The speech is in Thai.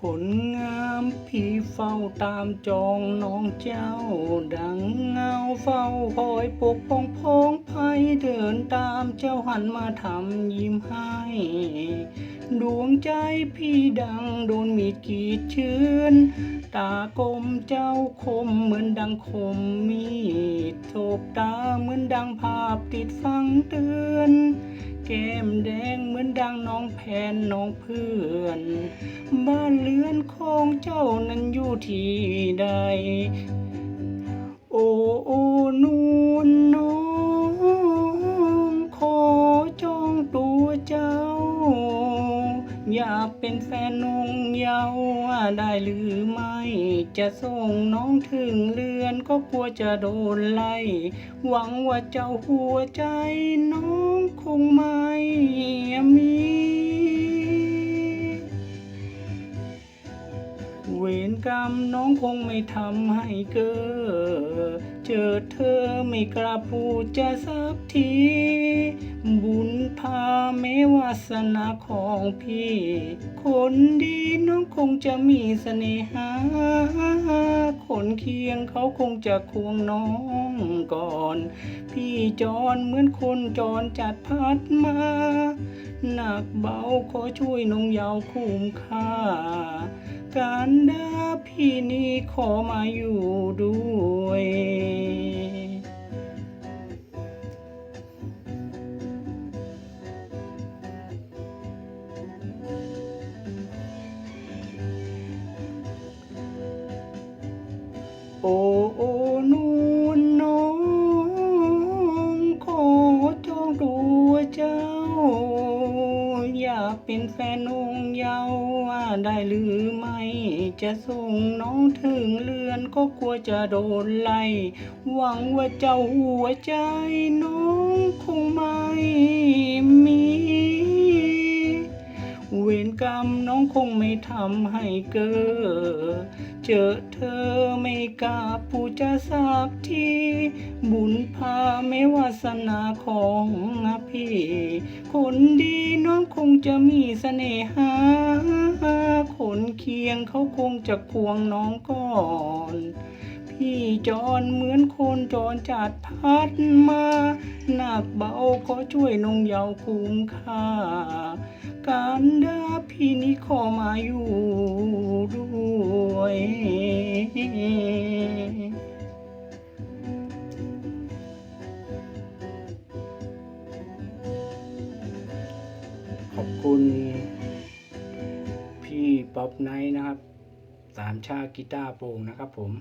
คนงา มพี่เฝ้าตามจองน้องเจ้า ดังเงาเฝ้าคอยปกป้องพ้องภัยเดินตามเจ้าหันมาทำยิ้มให้ ดวงใจพี่ดังโดนมีดกีดเชือนตากลมเจ้าคมเหมือนดังคมมีดโถบตาเหมือนดังภาพติดฟังเตือนแก้มแดงเหมือนดังน้องแผนน้องเพื่อน บ้านเรือนของเจ้านั้นอยู่ที่ใด โอ้โอ้นูนน้องขอจองตัวเจ้า อยากเป็นแฟนนงเยาว์ได้หรือไม่ จะส่งน้องถึงเรือนก็กลัวจะโดนไล่ หวังว่าเจ้าหัวใจน้องคงไม่มี กรรมน้องคงไม่ทำให้เกิด เจอเธอไม่กล้าพูดจะสักที บุญพา เมวาสนาของพี่ คนดีน้องคงจะมีเสน่หา คนเคียงเขาคงจะควงน้องก่อน พี่จรเหมือนคนจรจัดพัดมา หนักเบาขอช่วยน้องยาวคุ้มค่า การดาพี่นี้ขอมาอยู่ด้วย เป็นแฟนนงเยาว์ว่าได้หรือไม่ จะส่งน้องถึงเรือนก็กลัวจะโดนไล่ หวังว่าเจ้าหัวใจน้องคงไม่ กรรมน้องคงไม่ทำให้เกิดเจอเธอไม่กล้าพูดจะสักทีบุญพาไม่วาสนาของพี่ คนดีน้องคงจะมีเสน่หา คนเคียงเขาคงจะควงน้องก่อน พี่จรเหมือนคนจรจัดพัดมาหนักเบาขอช่วยนงเยาวคุ้มค่า การดาพี่นี้ขอมาอยู่ด้วยขอบคุณ พี่ป๊อปไนท์นะครับ สามชาติกีตาร์โปร่งนะครับผม